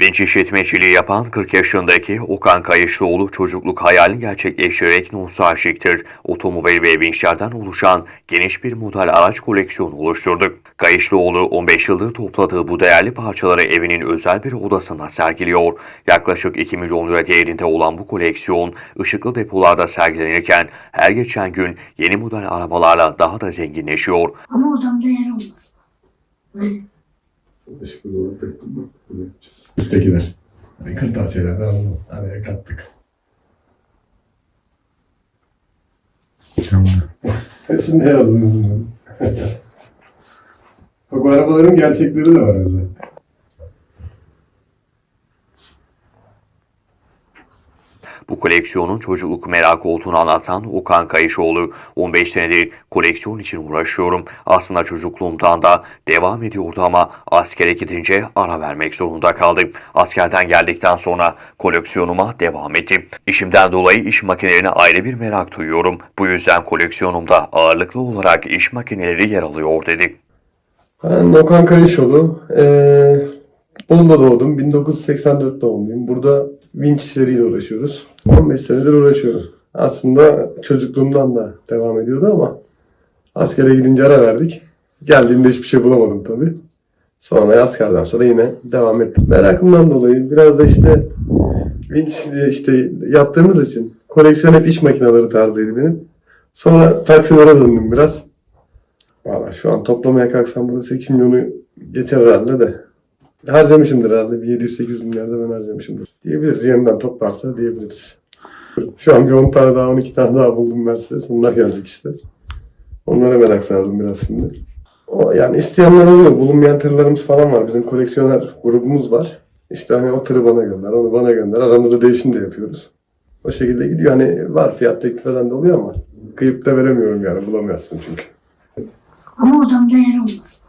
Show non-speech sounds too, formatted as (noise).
Vinç işletmeciliği yapan 40 yaşındaki Okan Kayışlıoğlu çocukluk hayalini gerçekleştirerek nostaljiktir. Otomobil ve vinçlerden oluşan geniş bir model araç koleksiyonu oluşturduk. Kayışlıoğlu 15 yıldır topladığı bu değerli parçaları evinin özel bir odasında sergiliyor. Yaklaşık 2 milyon lira değerinde olan bu koleksiyon ışıklı depolarda sergilenirken her geçen gün yeni model arabalarla daha da zenginleşiyor. Ama odamda yer olmaz. Işıklı doğru bekledim. Bunu yapacağız. Üsttekiler. Hani kırtasiyelerden aldım. Araya kattık. Camda. Hepsinde yazdım. (laughs) Bak bu arabaların gerçekleri de var özel. Bu koleksiyonun çocukluk merakı olduğunu anlatan Okan Kayışoğlu, 15 senedir koleksiyon için uğraşıyorum. Aslında çocukluğumdan da devam ediyordu ama askere gidince ara vermek zorunda kaldım. Askerden geldikten sonra koleksiyonuma devam ettim. İşimden dolayı iş makinelerine ayrı bir merak duyuyorum. Bu yüzden koleksiyonumda ağırlıklı olarak iş makineleri yer alıyor dedi. Ben Okan Kayışoğlu. Ee, Bolu'da doğdum. 1984 doğumluyum. Burada vinç işleriyle uğraşıyoruz. 15 senedir uğraşıyorum. Aslında çocukluğumdan da devam ediyordu ama askere gidince ara verdik. Geldiğimde hiçbir şey bulamadım tabii. Sonra askerden sonra yine devam ettim. Merakımdan dolayı biraz da işte vinç işte yaptığımız için koleksiyon hep iş makineleri tarzıydı benim. Sonra taksilere döndüm biraz. Valla şu an toplamaya kalksam burada 8 milyonu geçer herhalde de. Harcamışımdır herhalde. Bir 700-800 milyar da ben harcamışımdır. Diyebiliriz. Yeniden toplarsa diyebiliriz. Şu an bir 10 tane daha 12 tane daha buldum Mercedes. Onlar gelecek işte. Onlara merak sardım biraz şimdi. O yani isteyenler oluyor. Bulunmayan tırlarımız falan var. Bizim koleksiyoner grubumuz var. İşte hani o tırı bana gönder, onu bana gönder. Aramızda değişim de yapıyoruz. O şekilde gidiyor. Hani var fiyat teklif eden de oluyor ama kıyıp da veremiyorum yani. Bulamıyorsun çünkü. Ama odamda yer olmaz.